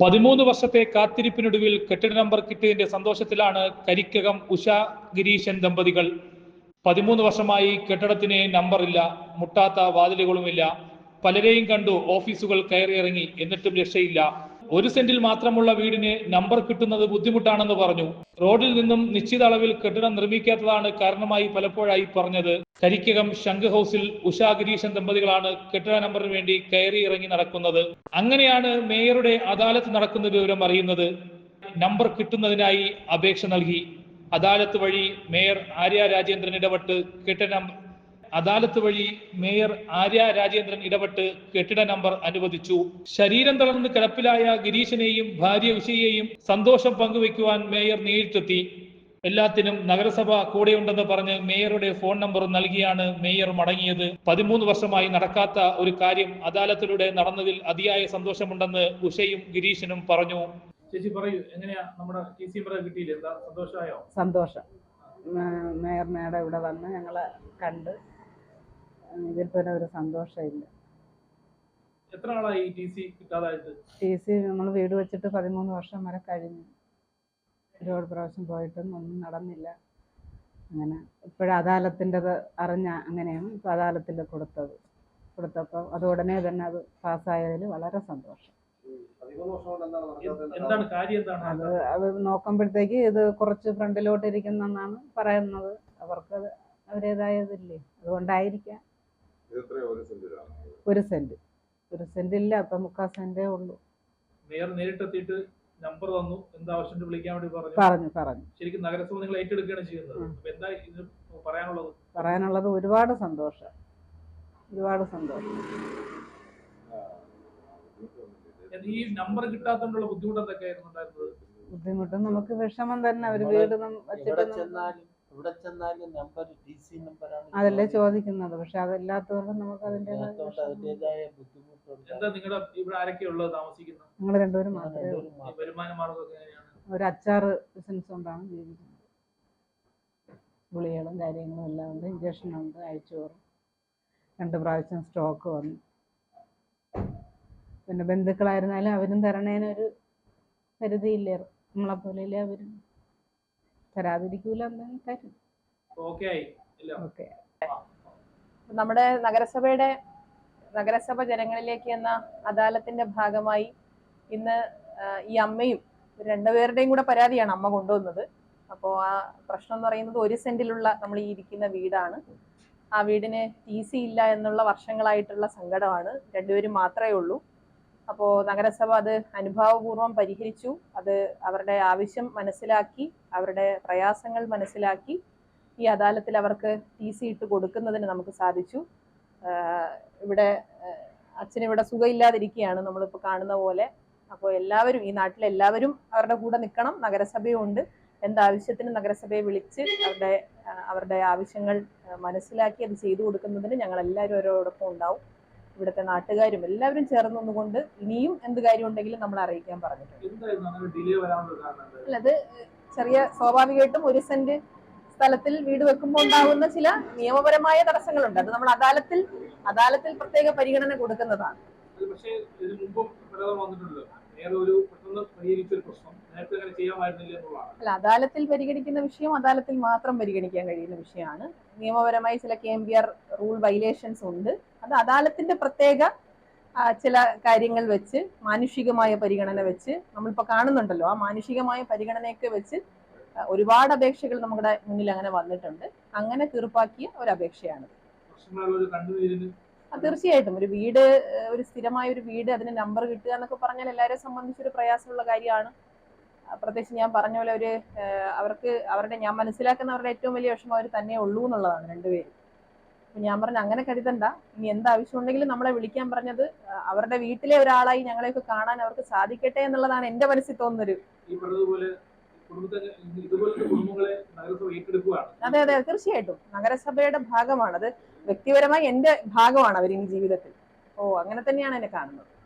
പതിമൂന്ന് വർഷത്തെ കാത്തിരിപ്പിനൊടുവിൽ കെട്ടിട നമ്പർ കിട്ടിയതിന്റെ സന്തോഷത്തിലാണ് കരിക്കകം ഉഷ ഗിരീശൻ ദമ്പതികൾ. പതിമൂന്ന് വർഷമായി കെട്ടിടത്തിന് നമ്പറില്ല മുട്ടാത്ത വാതിലുകളുമില്ല. പലരെയും കണ്ടു ഓഫീസുകൾ കയറിയിറങ്ങി എന്നിട്ടും രക്ഷയില്ല. ഒരു സെന്റിൽ മാത്രമുള്ള വീടിന് നമ്പർ കിട്ടുന്നത് ബുദ്ധിമുട്ടാണെന്ന് പറഞ്ഞു. റോഡിൽ നിന്നും നിശ്ചിത അളവിൽ കെട്ടിടം നിർമ്മിക്കാത്തതാണ് കാരണമായി പലപ്പോഴായി പറഞ്ഞത്. കരിക്കകം ശംഖ് ഹൗസിൽ ഉഷാ ഗിരീശൻ ദമ്പതികളാണ് കെട്ടിട നമ്പറിന് വേണ്ടി കയറി ഇറങ്ങി നടക്കുന്നത്. അങ്ങനെയാണ് മേയറുടെ അദാലത്ത് നടക്കുന്ന വിവരം അറിയുന്നത്. നമ്പർ കിട്ടുന്നതിനായി അപേക്ഷ നൽകി. അദാലത്ത് വഴി മേയർ ആര്യ രാജേന്ദ്രൻ ഇടപെട്ട് കെട്ടിട അദാലത്ത് വഴി മേയർ ആര്യ രാജേന്ദ്രൻ ഇടപെട്ട് കെട്ടിട നമ്പർ അനുവദിച്ചു. ശരീരം തളർന്ന് കിടപ്പിലായ ഗിരീശനെയും ഭാര്യ ഉഷയെയും സന്തോഷം പങ്കുവെക്കുവാൻ മേയർ നേരിട്ടെത്തി. എല്ലാത്തിനും നഗരസഭ കൂടെയുണ്ടെന്ന് പറഞ്ഞ് മേയറുടെ ഫോൺ നമ്പർ നൽകിയാണ് മേയർ മടങ്ങിയത്. പതിമൂന്ന് വർഷമായി നടക്കാത്ത ഒരു കാര്യം അദാലത്തിലൂടെ നടന്നതിൽ അതിയായ സന്തോഷമുണ്ടെന്ന് ഉഷയും ഗിരീശനും പറഞ്ഞു. ചേച്ചി പറയൂ എങ്ങനെയാ നമ്മുടെ ടി സി കിട്ടിയില്ല? സന്തോഷമായോ? സന്തോഷം. മേയർ മേഡം ഇവിടെ വന്ന് ഞങ്ങളെ കണ്ട് ഇതിൽ തന്നെ ഒരു സന്തോഷമില്ല. എത്ര ടി സി കിട്ടാതായിട്ട്? ടി സി നമ്മൾ വീട് വെച്ചിട്ട് പതിമൂന്ന് വർഷം വരെ കഴിഞ്ഞു. ഒരുപാട് പ്രാവശ്യം പോയിട്ടും ഒന്നും നടന്നില്ല. അങ്ങനെ ഇപ്പോഴും അദാലത്തിന്റെത് അറിഞ്ഞ അങ്ങനെയാണ് ഇപ്പോൾ അദാലത്തിൽ കൊടുത്തത്. കൊടുത്തപ്പോൾ അത് ഉടനെ തന്നെ അത് പാസ്സായതിൽ വളരെ സന്തോഷം. എന്താണ് കാര്യം അത് എന്താണ്? അത് നോക്കുമ്പോഴത്തേക്ക് ഇത് കുറച്ച് ഫ്രണ്ടിലോട്ട് ഇരിക്കുന്നെന്നാണ് പറയുന്നത്. അവർക്ക് അവരേതായതില്ലേ? അതുകൊണ്ടായിരിക്കാം. ഒരു സെന്റ് ഒരു സെന്റ് ഇല്ല ഇപ്പൊ മുക്കാൽ സെന്റേ ഉള്ളൂ. മേയർ നേരിട്ടെത്തിയിട്ട് നമ്പർ തന്നു എന്താവശ്യം വിളിക്കാൻ വേണ്ടി പറഞ്ഞു? പറഞ്ഞു പറഞ്ഞു. ശരിക്കും നഗരസഭ നിങ്ങൾ ഏറ്റെടുക്കുകയാണ് ചെയ്യുന്നത്. എന്താ ഇത് പറയാനുള്ളത്? പറയാനുള്ളത് ഒരുപാട് സന്തോഷം. ഒരുപാട് സന്തോഷം. ഈ നമ്പർ കിട്ടാത്തതുകൊണ്ടുള്ള ബുദ്ധിമുട്ട് എന്തൊക്കെയായിരുന്നു ബുദ്ധിമുട്ട് നമുക്ക് വിഷമം തന്നെ. ഒരു വീട് വെച്ചിട്ട് അതല്ലേ ചോദിക്കുന്നത്. പക്ഷെ അതല്ലാത്തതുകൊണ്ട് നമുക്ക് അതിന്റെ ഞങ്ങൾ രണ്ടുപേരും മാത്രമേ ഒരു അച്ചാറ് ബിസിനസ് കൊണ്ടാണ് ജീവിക്കുന്നത്. ഗുളികളും കാര്യങ്ങളും എല്ലാം ഉണ്ട്. ഇഞ്ചക്ഷനുണ്ട് അയച്ചോറും. രണ്ട് പ്രാവശ്യം സ്റ്റോക്ക് വന്നു. പിന്നെ ബന്ധുക്കളായിരുന്നാലും അവരും തരണേനൊരു പരിധിയില്ലേ? നമ്മളെ പോലെയല്ലേ അവരും? തരാതിരിക്കൂല തരും ഓക്കെ നമ്മുടെ നഗരസഭയുടെ നഗരസഭ ജനങ്ങളിലേക്ക് എന്ന അദാലത്തിന്റെ ഭാഗമായി ഇന്ന് ഈ അമ്മയും രണ്ടുപേരുടെയും കൂടെ പരാതിയാണ് അമ്മ കൊണ്ടുവന്നത്. അപ്പോൾ ആ പ്രശ്നം എന്ന് പറയുന്നത് ഒരു സെന്റിലുള്ള നമ്മൾ ഈ ഇരിക്കുന്ന വീടാണ്. ആ വീടിന് ടി സി ഇല്ല എന്നുള്ള വർഷങ്ങളായിട്ടുള്ള സങ്കടമാണ്. രണ്ടുപേരും മാത്രമേ ഉള്ളൂ. അപ്പോൾ നഗരസഭ അത് അനുഭാവപൂർവം പരിഹരിച്ചു. അത് അവരുടെ ആവശ്യം മനസ്സിലാക്കി അവരുടെ പ്രയാസങ്ങൾ മനസ്സിലാക്കി ഈ അദാലത്തിൽ അവർക്ക് ടി സി ഇട്ട് കൊടുക്കുന്നതിന് നമുക്ക് സാധിച്ചു. ഇവിടെ അച്ഛനിവിടെ സുഖമില്ലാതിരിക്കുകയാണ് നമ്മളിപ്പോൾ കാണുന്ന പോലെ. അപ്പോൾ എല്ലാവരും ഈ നാട്ടിലെ എല്ലാവരും അവരുടെ കൂടെ നിൽക്കണം. നഗരസഭയുണ്ട്. എന്താവശ്യത്തിനും നഗരസഭയെ വിളിച്ച് അവരുടെ അവരുടെ ആവശ്യങ്ങൾ മനസ്സിലാക്കി അത് ചെയ്തു കൊടുക്കുന്നതിന് ഞങ്ങൾ എല്ലാവരും അവരോടൊപ്പം ഉണ്ടാവും. ഇവിടുത്തെ നാട്ടുകാരും എല്ലാവരും ചേർന്ന് നിന്നുകൊണ്ട് ഇനിയും എന്ത് കാര്യം ഉണ്ടെങ്കിലും നമ്മൾ അറിയിക്കാൻ പറഞ്ഞിട്ടുണ്ട്? അല്ലത് ചെറിയ സ്വാഭാവികമായിട്ടും ഒരു സെന്റ് സ്ഥലത്തിൽ വീട് വെക്കുമ്പോൾ ഉണ്ടാകുന്ന ചില നിയമപരമായ തടസ്സങ്ങളുണ്ട്. അത് നമ്മൾ അദാലത്തിൽ അദാലത്തിൽ പ്രത്യേക പരിഗണന കൊടുക്കുന്നതാണ്. പക്ഷേ ഇതിനു മുമ്പും വന്നിട്ടുണ്ടല്ലോ. നേരെ അല്ല അദാലത്തിൽ പരിഗണിക്കുന്ന വിഷയം അദാലത്തിൽ മാത്രം പരിഗണിക്കാൻ കഴിയുന്ന വിഷയമാണ്. നിയമപരമായി ചില K M B R rule violations ഉണ്ട്. അത് അദാലത്തിന്റെ പ്രത്യേക ചില കാര്യങ്ങൾ വെച്ച് മാനുഷികമായ പരിഗണന വെച്ച് നമ്മളിപ്പോൾ കാണുന്നുണ്ടല്ലോ. ആ മാനുഷികമായ പരിഗണനയൊക്കെ വെച്ച് ഒരുപാട് അപേക്ഷകൾ നമ്മുടെ മുന്നിൽ അങ്ങനെ വന്നിട്ടുണ്ട്. അങ്ങനെ തീർപ്പാക്കിയ ഒരു അപേക്ഷയാണ്. തീർച്ചയായിട്ടും. ഒരു വീട് ഒരു സ്ഥിരമായ ഒരു വീട് അതിന് നമ്പർ കിട്ടുക എന്നൊക്കെ പറഞ്ഞാൽ എല്ലാവരെയും സംബന്ധിച്ചൊരു പ്രയാസമുള്ള കാര്യമാണ്. പ്രത്യേകിച്ച് ഞാൻ പറഞ്ഞ പോലെ ഒരു അവർക്ക് അവരുടെ ഞാൻ മനസ്സിലാക്കുന്നവരുടെ ഏറ്റവും വലിയ വിഷമം അവർ തന്നെ ഉള്ളൂ എന്നുള്ളതാണ് രണ്ടുപേരും. അപ്പൊ ഞാൻ പറഞ്ഞു അങ്ങനെ കരുതണ്ട. ഇനി എന്താവശ്യം ഉണ്ടെങ്കിലും നമ്മളെ വിളിക്കാൻ പറഞ്ഞത് അവരുടെ വീട്ടിലെ ഒരാളായി ഞങ്ങളെയൊക്കെ കാണാൻ അവർക്ക് സാധിക്കട്ടെ എന്നുള്ളതാണ് എന്റെ മനസ്സിൽ തോന്നുന്നൊരു അതെ അതെ തീർച്ചയായിട്ടും. നഗരസഭയുടെ ഭാഗമാണത്. വ്യക്തിപരമായി എന്റെ ഭാഗമാണ് അവർ ജീവിതത്തിൽ. ഓ അങ്ങനെ തന്നെയാണ് എന്നെ കാണുന്നത്.